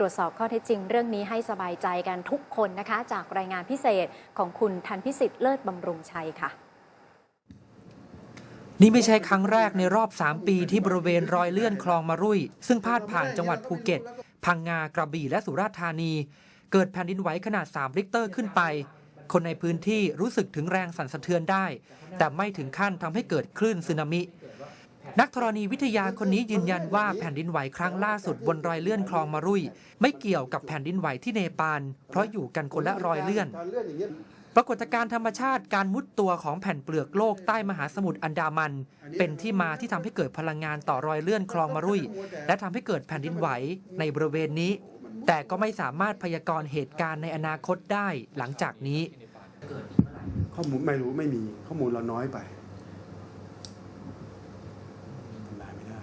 ตรวจสอบข้อเท็จจริงเรื่องนี้ให้สบายใจกันทุกคนนะคะ จากรายงานพิเศษของคุณทันพิสิทธิ์เลิศบำรุงชัยค่ะ นี่ไม่ใช่ครั้งแรกในรอบ 3 ปีที่บริเวณรอยเลื่อนคลองมารุ่ยซึ่งพาดผ่านจังหวัดภูเก็ต พังงากระบี่และสุราษฎร์ธานี เกิดแผ่นดินไหวขนาด 3 ริกเตอร์ขึ้นไป คนในพื้นที่รู้สึกถึงแรงสั่นสะเทือนได้ แต่ไม่ถึงขั้นทำให้เกิดคลื่นสึนามิ นักธรณีวิทยาคนนี้ยืนยันว่าแผ่นดินไหวครั้งล่าสุดบนรอยเลื่อนคลองมารุ่ยไม่เกี่ยวกับแผ่นดินไหวที่เนปาลเพราะอยู่กันคนละรอยเลื่อน ปรากฏการณ์ธรรมชาติการมุดตัวของแผ่นเปลือกโลกใต้มหาสมุทรอันดามัน เป็นที่มาที่ทำให้เกิดพลังงานต่อรอยเลื่อนคลองมารุ่ยและทำให้เกิดแผ่นดินไหวในบริเวณนี้ แต่ก็ไม่สามารถพยากรณ์เหตุการณ์ในอนาคตได้หลังจากนี้ ข้อมูลไม่รู้ไม่มีข้อมูลเราน้อยไปทำลายไม่ได้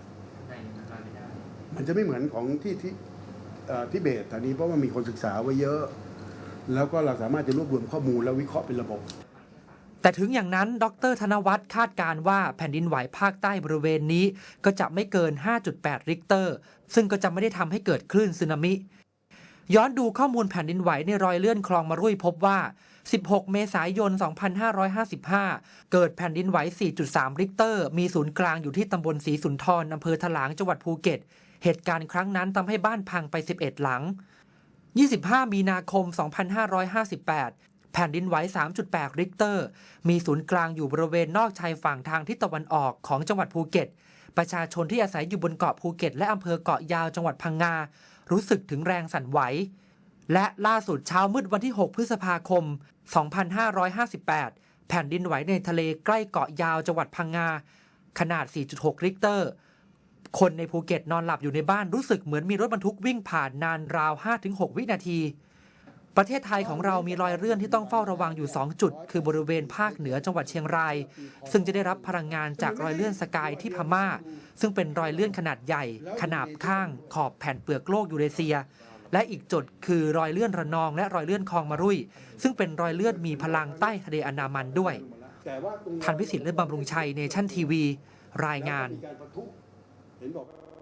มันจะไม่เหมือนของที่ที่ที่เบตตอนนี้เพราะว่ามีคนศึกษาไว้เยอะ แล้วก็เราสามารถจะรวบรวมข้อมูลแล้ววิเคราะห์เป็นระบบ แต่ถึงอย่างนั้น ดรธนวัฒน์คาดการณ์ว่าแผ่นดินไหวภาคใต้บริเวณนี้ ก็จะไม่เกิน 5.8 ริกเตอร์ ซึ่งก็จะไม่ได้ทำให้เกิดคลื่นสึนามิย้อนดูข้อมูลแผ่นดินไหวในรอยเลื่อนคลองมารุ่ยพบว่า 16 เมษายน 2555 เกิดแผ่นดินไหว 4.3 ริกเตอร์ มีศูนย์กลางอยู่ที่ตำบลศรีสุนทรอำเภอถลาง จังหวัดภูเก็ต เหตุการณ์ครั้งนั้นทำให้บ้านพังไป 11 หลัง 25 มีนาคม 2558 แผ่นดินไหว 3.8 ริกเตอร์ มีศูนย์กลางอยู่บริเวณนอกชายฝั่งทางทิศตะวันออกของจังหวัดภูเก็ต ประชาชนที่อาศัยอยู่บนเกาะภูเก็ต และอำเภอเกาะยาวจังหวัดพังงา รู้สึกถึงแรงสั่นไหว และล่าสุดเช้ามืดวันที่ 6 พฤษภาคม 2558 แผ่นดินไหวในทะเลใกล้เกาะยาวจังหวัดพังงา ขนาด 4.6 ริกเตอร์ คนในภูเก็ตนอนหลับอยู่ในบ้านรู้สึกเหมือนมีรถบรรทุกวิ่งผ่านนานราว 5-6 วินาที ประเทศไทยของเรามีรอยเลื่อนที่ต้องเฝ้าระวังอยู่ 2 จุด คือบริเวณภาคเหนือจังหวัดเชียงราย ซึ่งจะได้รับพลังงานจากรอยเลื่อนสกายที่พม่า ซึ่งเป็นรอยเลื่อนขนาดใหญ่ ขนาบข้าง ขอบแผ่นเปลือกโลกยูเรเซีย และอีกจุดคือรอยเลื่อนระนองและรอยเลื่อนคลองมารุ่ยซึ่งเป็นรอยเลื่อนมีพลังใต้ทะเลอันดามันด้วยทันพิสิทธิ์และบำรุงชัยเนชั่นทีวี รายงาน มีก